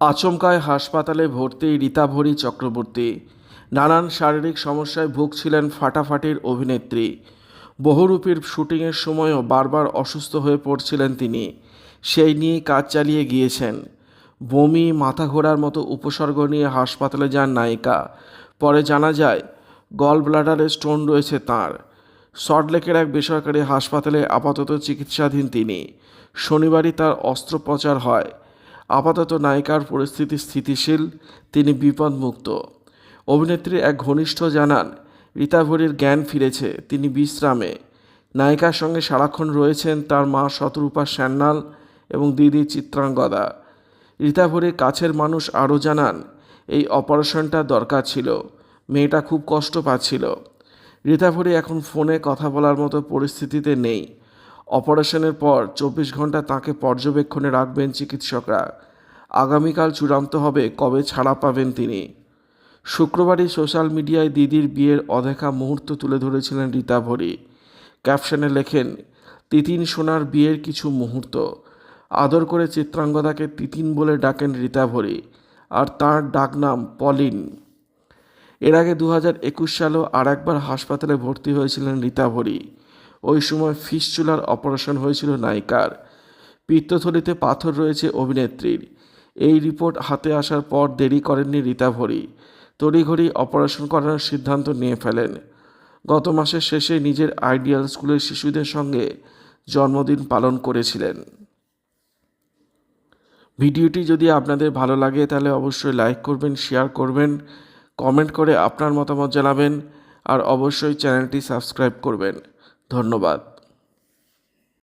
আচমকায় হাসপাতালে ভর্তি রীতাভরি চক্রবর্তী। নানান শারীরিক সমস্যায় ভুগছিলেন ফাটাফাটির অভিনেত্রী। বহুরূপীর শুটিংয়ের সময়ও বারবার অসুস্থ হয়ে পড়ছিলেন তিনি। সেই নিয়ে কাজ চালিয়ে গিয়েছেন। বমি মাথা ঘোরার মতো উপসর্গ নিয়ে হাসপাতালে যান নায়িকা। পরে জানা যায় গল ব্লাডারে স্টোন রয়েছে তাঁর। সল্টলেকের এক বেসরকারি হাসপাতালে আপাতত চিকিৎসাধীন তিনি। শনিবারই তার অস্ত্রোপচার হয়। আপাতত নায়িকার পরিস্থিতি স্থিতিশীল, তিনি বিপদমুক্ত। অভিনেত্রী এক ঘনিষ্ঠ জানান, রীতাভরির জ্ঞান ফিরেছে, তিনি বিশ্রামে। নায়িকার সঙ্গে সারাক্ষণ রয়েছেন তার মা শতরূপা সান্যাল এবং দিদি চিত্রাঙ্গদা। রীতাভরির কাছের মানুষ আরও জানান, এই অপারেশনটা দরকার ছিল, মেয়েটা খুব কষ্ট পাচ্ছিল। রীতাভরি এখন ফোনে কথা বলার মতো পরিস্থিতিতে নেই। অপারেশনের পর চব্বিশ ঘণ্টা তাকে পর্যবেক্ষণে রাখবেন চিকিৎসকরা। আগামীকাল চূড়ান্ত হবে কবে ছাড়া পাবেন তিনি। শুক্রবারই সোশ্যাল মিডিয়ায় দিদির বিয়ের অদেখা মুহূর্ত তুলে ধরেছিলেন রীতা ভরি। ক্যাপশনে লেখেন, তিতিন সোনার বিয়ের কিছু মুহূর্ত। আদর করে চিত্রাঙ্গদাকে তিতিন বলে ডাকেন রীতা ভরি, আর তার ডাকনাম পলিন। এর আগে দু হাজার একুশ সালেও আর একবার হাসপাতালে ভর্তি হয়েছিলেন রীতা ভরি। ওই সময় ফিসচুলার অপারেশন হয়েছিল নায়িকার। পিত্তথলিতে পাথর রয়েছে অভিনেত্রীর। এই রিপোর্ট হাতে আসার পর দেরি করেননি রীতা ভরি। তড়িঘড়ি অপারেশন করার সিদ্ধান্ত নিয়ে ফেলেন। গত মাসের শেষে নিজের আইডিয়াল স্কুলের শিশুদের সঙ্গে জন্মদিন পালন করেছিলেন। ভিডিওটি যদি আপনাদের ভালো লাগে, তাহলে অবশ্যই লাইক করবেন, শেয়ার করবেন, কমেন্ট করে আপনার মতামত জানাবেন, আর অবশ্যই চ্যানেলটি সাবস্ক্রাইব করবেন। ধন্যবাদ।